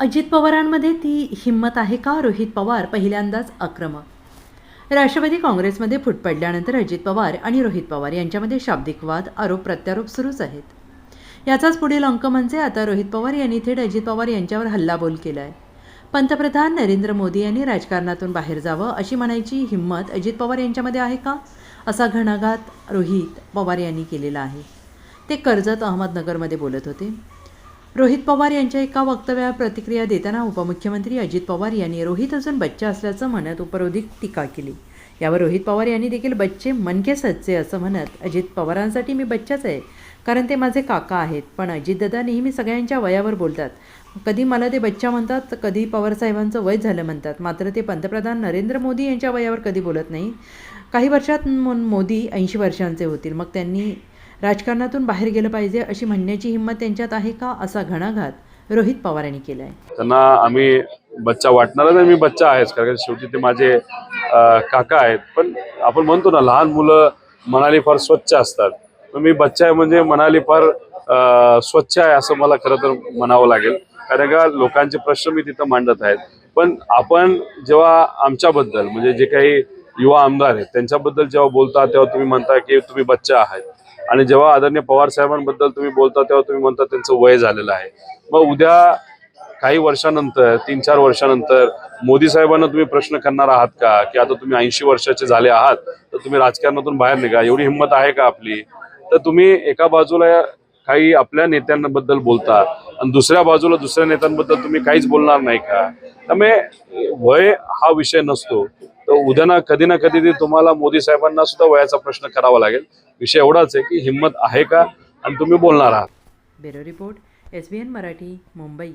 अजित पवारांमध्ये ती हिंमत आहे का? रोहित पवार पहिल्यांदाच आक्रमक. राष्ट्रवादी काँग्रेसमध्ये फूट पडल्यानंतर अजित पवार आणि रोहित पवार यांच्यामध्ये शाब्दिक वाद आरोप प्रत्यारोप सुरूच आहेत. याचाच पुढील अंक म्हणजे आता रोहित पवार यांनी थेट अजित पवार यांच्यावर हल्लाबोल केला आहे पंतप्रधान नरेंद्र मोदी यांनी राजकारणातून बाहेर जावं अशी म्हणायची हिंमत अजित पवार यांच्यामध्ये आहे का? असा घणाघात रोहित पवार यांनी केलेला आहे. ते कर्जत अहमदनगरमध्ये बोलत होते. रोहित पवार यांच्या एका वक्तव्यावर प्रतिक्रिया देताना उपमुख्यमंत्री अजित पवार यांनी रोहित अजून बच्चा असल्याचं म्हणत उपरोधिक टीका केली. यावर रोहित पवार यांनी देखील बच्चे मनके सच्चे असं म्हणत अजित पवारांसाठी मी बच्चाच आहे कारण ते माझे काका आहेत. पण अजितदादा नेहमी सगळ्यांच्या वयावर बोलतात. कधी मला ते बच्चा म्हणतात तर कधी पवारसाहेबांचं वय झालं म्हणतात. मात्र ते पंतप्रधान नरेंद्र मोदी यांच्या वयावर कधी बोलत नाही. काही वर्षात मो- मोदी ऐंशी वर्षांचे होतील. मग त्यांनी राजकारणातून बाहेर गेलं पाहिजे अशी म्हणण्याची हिंमत त्यांच्यात आहे का असा घणाघात रोहित पवार यांनी केलाय? त्यांना आम्ही बच्चा वाटणारच आहे मी बच्चा आहेच कारण शेवटी ते माझे काका आहेत. पण आपण म्हणतो ना लहान मुलं मनाली फार स्वच्छ असतात. मी बच्चा आहे म्हणजे मनाली फार स्वच्छ आहे असं मला खरं तर म्हणावं लागेल. कारण का लोकांचे प्रश्न मी तिथं मांडत आहेत. पण आपण जेव्हा आमच्याबद्दल म्हणजे जे काही युवा आमदार आहेत त्यांच्याबद्दल जेव्हा बोलता तेव्हा तुम्ही म्हणता की तुम्ही बच्चा आहात. आणि जेव्हा आदरणीय पवार साहेबांबद्दल तुम्ही बोलता तेव्हा तुम्ही म्हणता त्यांचं वय झालेलं आहे. मग उद्या काही वर्षानंतर तीन चार वर्षानंतर मोदी साहेबांना तुम्ही प्रश्न करणार आहात का? की आता तुम्ही ऐंशी वर्षाचे झाले आहात तर तुम्ही राजकारणातून बाहेर निघा. एवढी हिंमत आहे का आपली? तर तुम्ही एका बाजूला काही आपल्या नेत्यांबद्दल बोलता आणि दुसऱ्या बाजूला दुसऱ्या नेत्यांबद्दल तुम्ही काहीच बोलणार नाही का? त्यामुळे वय हा विषय नसतो. तर उद्या ना कधी ना कधी ते तुम्हाला मोदी साहेबांना सुद्धा वयाचा प्रश्न करावा लागेल. विषय एवढाच आहे की हिंमत आहे का? आणि तुम्ही बोलणार आहात. Bureau report S Marathi Mumbai.